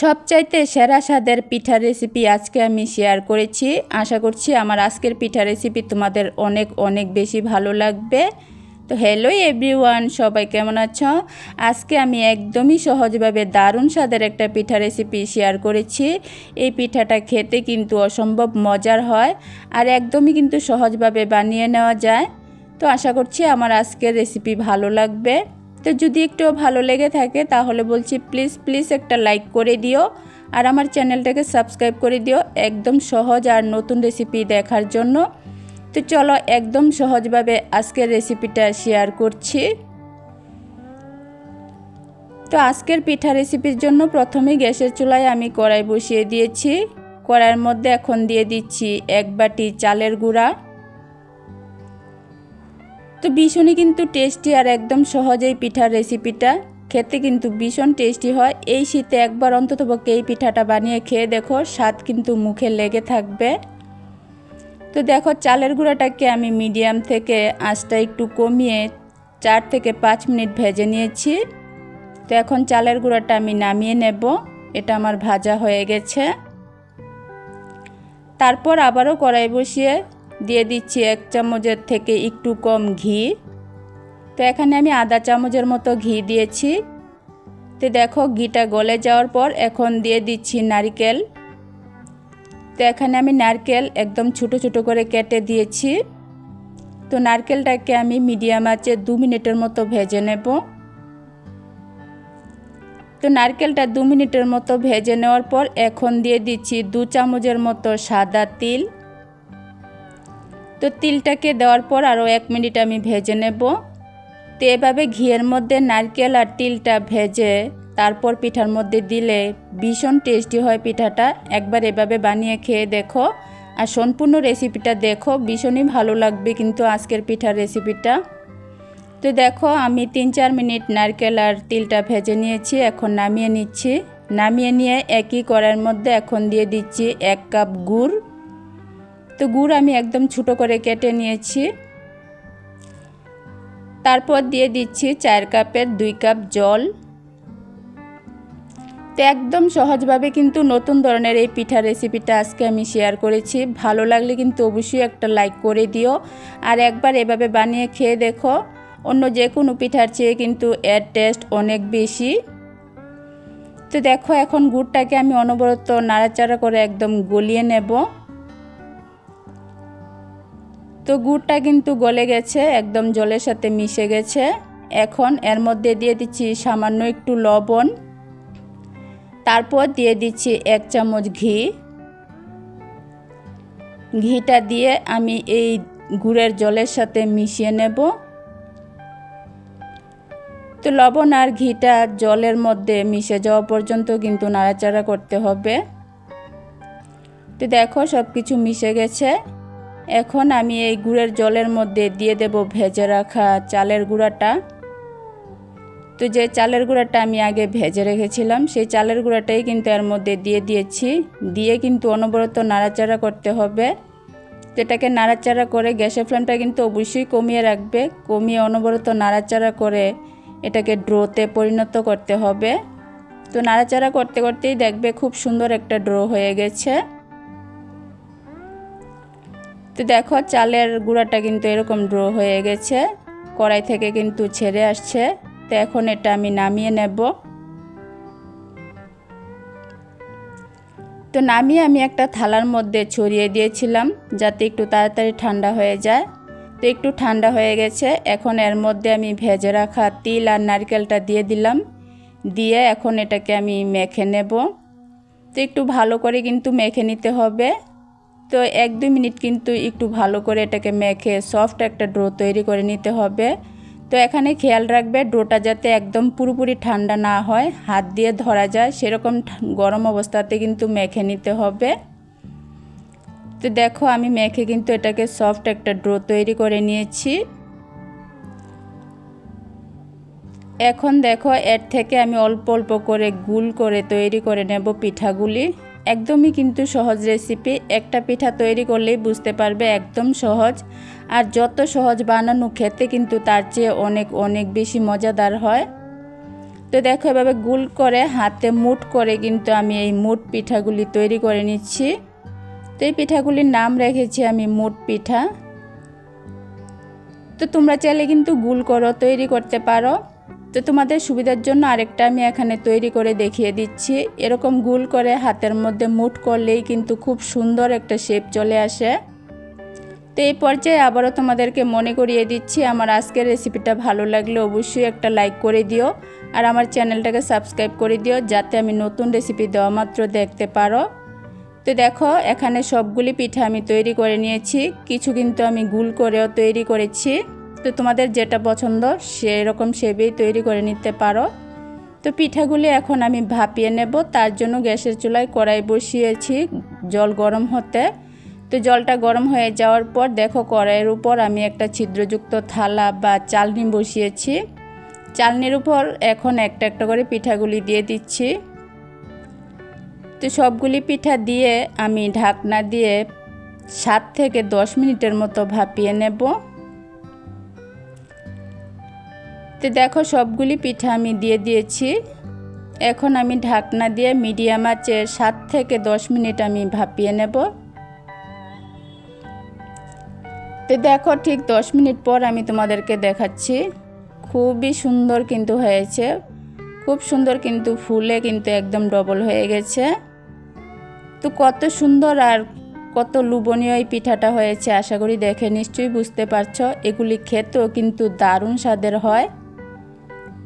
সবচাইতে সেরা স্বাদের পিঠা রেসিপি আজকে আমি শেয়ার করেছি। আশা করছি আমার আজকের পিঠা রেসিপি তোমাদের অনেক অনেক বেশি ভালো লাগবে। তো হ্যালো এভরিওয়ান সবাই কেমন আছো? আজকে আমি একদমই সহজভাবে দারুণ স্বাদের একটা পিঠা রেসিপি শেয়ার করেছি। এই পিঠাটা খেতে কিন্তু অসম্ভব মজার হয় আর একদমই কিন্তু সহজভাবে বানিয়ে নেওয়া যায়। তো আশা করছি আমার আজকের রেসিপি ভালো লাগবে। তো যদি একটু ভালো লেগে থাকে, তাহলে বলছি প্লিজ প্লিজ একটা লাইক করে দিও। আর আমার চ্যানেলটাকে সাবস্ক্রাইব করে দিও একদম সহজ আর নতুন রেসিপি দেখার জন্য। তো চলো একদম সহজভাবে আজকের রেসিপিটা শেয়ার করছি। তো আজকের পিঠা রেসিপির জন্য প্রথমে গ্যাসের চুলায় আমি কড়াই বসিয়ে দিয়েছি। কড়াইয়ের মধ্যে এখন দিয়ে দিচ্ছি এক বাটি চালের গুঁড়া। তো ভীষণই কিন্তু টেস্টি আর একদম সহজেই পিঠার রেসিপিটা খেতে কিন্তু ভীষণ টেস্টি হয়। এই শীতে একবার অন্ততপক্ষে এই পিঠাটা বানিয়ে খেয়ে দেখো, স্বাদ কিন্তু মুখে লেগে থাকবে। তো দেখো, চালের গুঁড়াটাকে আমি মিডিয়াম থেকে আঁচটা একটু কমিয়ে চার থেকে পাঁচ মিনিট ভেজে নিয়েছি। তো এখন চালের গুঁড়াটা আমি নামিয়ে নেব। এটা আমার ভাজা হয়ে গেছে। তারপর আবারও কড়াই বসিয়ে দিয়ে দিচ্ছি এক চামচের থেকে একটু কম ঘি। তো এখানে আমি আধা চামচের মতো ঘি দিয়েছি। তো দেখো ঘিটা গলে যাওয়ার পর এখন দিয়ে দিচ্ছি নারকেল। তো এখানে আমি নারকেল একদম ছোট ছোট করে কেটে দিয়েছি। তো নারকেলটাকে আমি মিডিয়াম আঁচে দু মিনিটের মতো ভেজে নেব। তো নারকেলটা দু মিনিটের মতো ভেজে নেওয়ার পর এখন দিয়ে দিচ্ছি দু চামচের মতো সাদা তিল। তো তিলটাকে দেওয়ার পর আরও এক মিনিট আমি ভেজে নেব। তো এভাবে ঘিয়ের মধ্যে নারকেল আর তিলটা ভেজে তারপর পিঠার মধ্যে দিলে ভীষণ টেস্টি হয় পিঠাটা। একবার এভাবে বানিয়ে খেয়ে দেখো আর সম্পূর্ণ রেসিপিটা দেখো, ভীষণই ভালো লাগবে কিন্তু আজকের পিঠার রেসিপিটা। তো দেখো আমি তিন চার মিনিট নারকেল আর তিলটা ভেজে নিয়েছি, এখন নামিয়ে নিচ্ছি। নামিয়ে নিয়ে একই কড়াইয়ের মধ্যে এখন দিয়ে দিচ্ছি এক কাপ গুড়। তো গুড় আমি একদম ছোটো করে কেটে নিয়েছি। তারপর দিয়ে দিচ্ছি চার কাপের দুই কাপ জল। তো একদম সহজভাবে কিন্তু নতুন ধরনের এই পিঠা রেসিপিটা আজকে আমি শেয়ার করেছি। ভালো লাগলে কিন্তু অবশ্যই একটা লাইক করে দিও। আর একবার এভাবে বানিয়ে খেয়ে দেখো, অন্য যে কোনো পিঠার চেয়ে কিন্তু এর টেস্ট অনেক বেশি। তো দেখো এখন গুড়টাকে আমি অনবরত নাড়াচাড়া করে একদম গলিয়ে নেব। তো গুড়টা কিন্তু গলে গেছে, একদম জলের সাথে মিশে গেছে। এখন এর মধ্যে দিয়ে দিচ্ছি সামান্য একটু লবণ। তারপর দিয়ে দিচ্ছি এক চামচ ঘি। ঘিটা দিয়ে আমি এই গুড়ের জলের সাথে মিশিয়ে নেব। তো লবণ আর ঘিটা জলের মধ্যে মিশে যাওয়া পর্যন্ত কিন্তু নাড়াচাড়া করতে হবে। তো দেখো সব কিছু মিশে গেছে। এখন আমি এই গুড়ের জলের মধ্যে দিয়ে দেব ভেজে রাখা চালের গুঁড়াটা। তো যে চালের গুঁড়াটা আমি আগে ভেজে রেখেছিলাম, সেই চালের গুঁড়াটাই কিন্তু এর মধ্যে দিয়ে দিয়েছি। দিয়ে কিন্তু অনবরত নাড়াচাড়া করতে হবে। এটাকে নাড়াচাড়া করে গ্যাসের ফ্লেমটা কিন্তু অবশ্যই কমিয়ে রাখবে। কমিয়ে অনবরত নাড়াচাড়া করে এটাকে ড্রোতে পরিণত করতে হবে। তো নাড়াচাড়া করতে করতেই দেখবে খুব সুন্দর একটা ড্রো হয়ে গেছে। তো দেখো চালের গুঁড়াটা কিন্তু এরকম ড্রো হয়ে গেছে, কড়াই থেকে কিন্তু ছেড়ে আসছে। তো এখন এটা আমি নামিয়ে নেব। তো নামিয়ে আমি একটা থালার মধ্যে ছড়িয়ে দিয়েছিলাম যাতে একটু তাড়াতাড়ি ঠান্ডা হয়ে যায়। তো একটু ঠান্ডা হয়ে গেছে, এখন এর মধ্যে আমি ভেজে রাখা তিল আর নারকেলটা দিয়ে দিলাম। দিয়ে এখন এটাকে আমি মেখে নেব। তো একটু ভালো করে কিন্তু মেখে নিতে হবে। তো এক দুই মিনিট কিন্তু একটু ভালো করে এটাকে মেখে সফট একটা ড্রো তৈরি করে নিতে হবে। তো এখানে খেয়াল রাখবে ডোটা যাতে একদম পুরোপুরি ঠান্ডা না হয়, হাত দিয়ে ধরা যায়, সেরকম গরম অবস্থাতে কিন্তু মেখে নিতে হবে। তো দেখো আমি মেখে কিন্তু এটাকে সফট একটা ড্রো তৈরি করে নিয়েছি। এখন দেখো এর থেকে আমি অল্প অল্প করে গুল করে তৈরি করে নেব পিঠাগুলি। একদমই কিন্তু সহজ রেসিপি একটা পিঠা তৈরি করলেই বুঝতে পারবে একদম সহজ। আর যত সহজ বানানো খেতে কিন্তু তার চেয়ে অনেক অনেক বেশি মজাদার হয়। তো দেখো এভাবে গুল করে হাতে মুট করে কিন্তু আমি এই মুট পিঠাগুলি তৈরি করে নিচ্ছি। তো এই পিঠাগুলির নাম রেখেছি আমি মুট পিঠা। তো তোমরা চাইলে কিন্তু গুল করো তৈরি করতে পারো। তো তোমাদের সুবিধার জন্য আরেকটা আমি এখানে তৈরি করে দেখিয়ে দিচ্ছি। এরকম গুল করে হাতের মধ্যে মুট করলেই কিন্তু খুব সুন্দর একটা শেপ চলে আসে। তো এই পর্যায়ে আবারও তোমাদেরকে মনে করিয়ে দিচ্ছি, আমার আজকের রেসিপিটা ভালো লাগলে অবশ্যই একটা লাইক করে দিও আর আমার চ্যানেলটাকে সাবস্ক্রাইব করে দিও যাতে আমি নতুন রেসিপি দেওয়া মাত্র দেখতে পারো। তো দেখো, এখানে সবগুলি পিঠা আমি তৈরি করে নিয়েছি, কিছু কিন্তু আমি গুল করেও তৈরি করেছি। তো তোমাদের যেটা পছন্দ সেই রকম শেপেই তৈরি করে নিতে পারো। তো পিঠাগুলি এখন আমি ভাপিয়ে নেব, তার জন্য গ্যাসের চুলায় কড়াই বসিয়েছি, জল গরম হতে। তো জলটা গরম হয়ে যাওয়ার পর দেখো কড়াইয়ের উপর আমি একটা ছিদ্রযুক্ত থালা বা চালনি বসিয়েছি। চালনির উপর এখন একটা একটা করে পিঠাগুলি দিয়ে দিচ্ছি। তো সবগুলি পিঠা দিয়ে আমি ঢাকনা দিয়ে সাত থেকে দশ মিনিটের মতো ভাপিয়ে নেব। তো দেখো সবগুলি পিঠা আমি দিয়ে দিয়েছি। এখন আমি ঢাকনা দিয়ে মিডিয়াম আঁচে সাত থেকে দশ মিনিট আমি ভাপিয়ে নেব। তো দেখো ঠিক দশ মিনিট পর আমি তোমাদেরকে দেখাচ্ছি। খুবই সুন্দর কিন্তু হয়েছে। খুব সুন্দর কিন্তু ফুলে কিন্তু একদম ডবল হয়ে গেছে। তো কত সুন্দর আর কত লুবনীয় এই পিঠাটা হয়েছে, আশা করি দেখে নিশ্চয়ই বুঝতে পারছ। এগুলি খেতেও কিন্তু দারুণ স্বাদের হয়।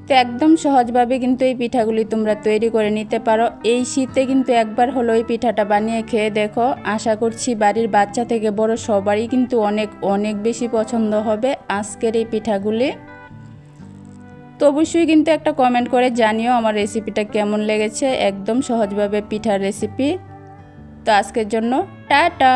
তো একদম সহজভাবে কিন্তু এই পিঠাগুলি তোমরা তৈরি করে নিতে পারো। এই শীতে কিন্তু একবার হলো এই পিঠাটা বানিয়ে খেয়ে দেখো। আশা করছি বাড়ির বাচ্চা থেকে বড় সবারই কিন্তু অনেক অনেক বেশি পছন্দ হবে আজকের এই পিঠাগুলি। তো অবশ্যই কিন্তু একটা কমেন্ট করে জানিও আমার রেসিপিটা কেমন লেগেছে। একদম সহজভাবে পিঠার রেসিপি তো আজকের জন্য টাটা!